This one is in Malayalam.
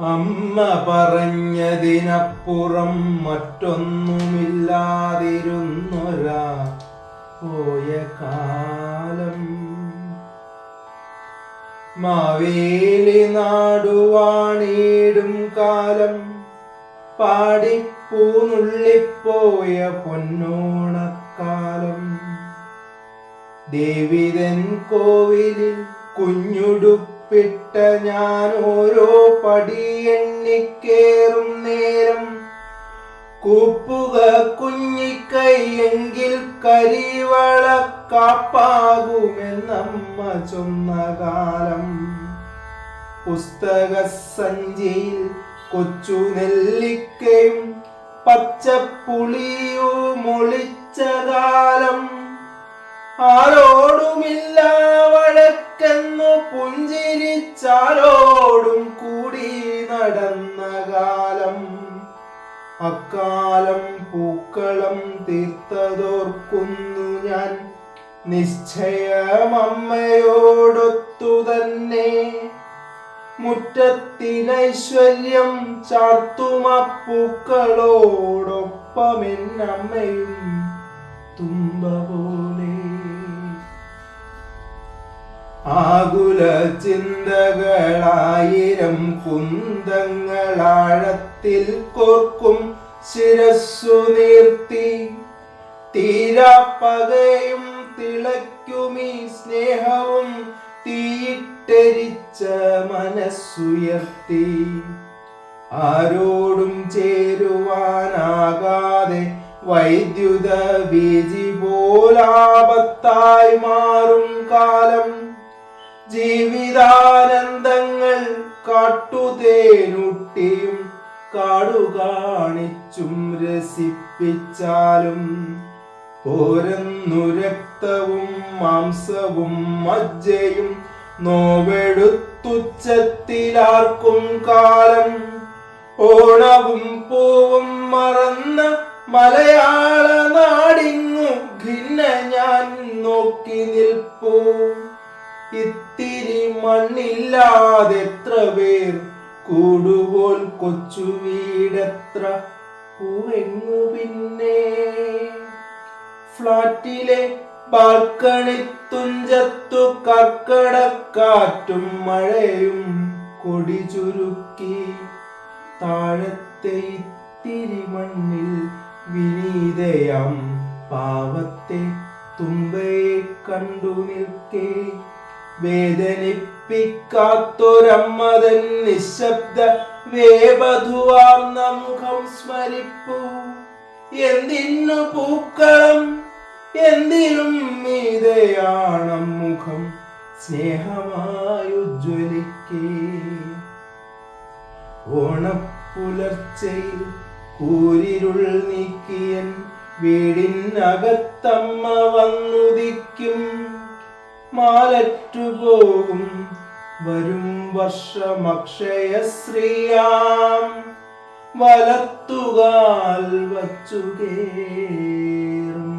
അമ്മ പറഞ്ഞതിനപ്പുറം മറ്റൊന്നുമില്ലാതിരുന്നൊരാ പോയ കാലം. മാവേലി നാടുവാണീടും കാലം. പാടിപ്പൂനുള്ളിപ്പോയ പൊന്നോണക്കാലം. ദേവിതൻ കോവിലിൽ കുഞ്ഞുടുപ്പിട്ട ഞാൻ ഓരോ പടി എണ്ണിക്കേറും നേരം. കൂപ്പുക കുഞ്ഞിക്കൈയെങ്കിൽ കരിവള കാപ്പാകുമെന്നമ്മ ചൊന്ന കാലം. പുസ്തക സഞ്ചിയിൽ കൊച്ചു നെല്ലിക്കയും പച്ചപ്പുളിയും ഒളിച്ച കാലം. ആരോടുമില്ല അക്കാലം പൂക്കളം തീർത്തതോർക്കുന്നു ഞാൻ. നിശ്ചയമമ്മയോടൊത്തു തന്നെ. മുറ്റത്തിനൈശ്വര്യം ചാർത്തുമപ്പൂക്കളോടൊപ്പമെന്നമ്മയും തുമ്പ ആകുല ചിന്തകളായിരം കുന്തങ്ങളാഴത്തിൽ കോർക്കും ശിരസ്സു നീർത്തി. തീരാപ്പകയും തിളയ്ക്കുമീ സ്നേഹവും തീയിട്ടരിച്ച മനസ്സുയർത്തി. ആരോടും ചേരുവാനാകാതെ വൈദ്യുത ബീജി പോലാപത്തായി മാറും കാലം. ജീവിതാനന്ദങ്ങൾ കാട്ടുതേനുട്ടിയും കാടു കാണിച്ചും രസിപ്പിച്ചാലും പോരന്നു രക്തവും മാംസവും മജ്ജയും നോവെടുത്തുച്ചത്തിലാർക്കും കാലം. ഓണവും പൂവും മറന്ന മലയാള നാടിങ്ങു ഭിന്ന ഞാൻ നോക്കി നിൽപ്പൂ. ഇത്തിരി മണ്ണില്ലാതെത്ര പേർ കൂടുപോൽ കൊച്ചു വീടത്ര പൂവെങ്ങു പിന്നെ. ഫ്ലാറ്റിലെ ബാൽക്കണി തുഞ്ചത്തു കർക്കടക്കാറ്റും മഴയും കൊടി ചുരുക്കി താഴത്തെ ഇത്തിരി മണ്ണിൽ വിനീതയാം പാവത്തെ തുമ്പയെ കണ്ടു നിൽക്കേ. വേദനിപ്പിക്കാത്തൊരമ്മതൻ നിശബ്ദ വേവധുവാർന്ന മുഖം സ്മരിപ്പൂ. എന്തിനു പൂക്കളം? എന്തിനും മീതയാണം മുഖം സ്നേഹമായുജ്വലിക്കേ ഓണപ്പുലർച്ചയിൽ കൂരിരുൾ നീക്കിയൻ വീടിനകത്തമ്മ വന്നുദിക്കും. മാലറ്റുപോകും. വരും വർഷമക്ഷയ ശ്രീയാം വലത്തുകാൽ വച്ചു കേറും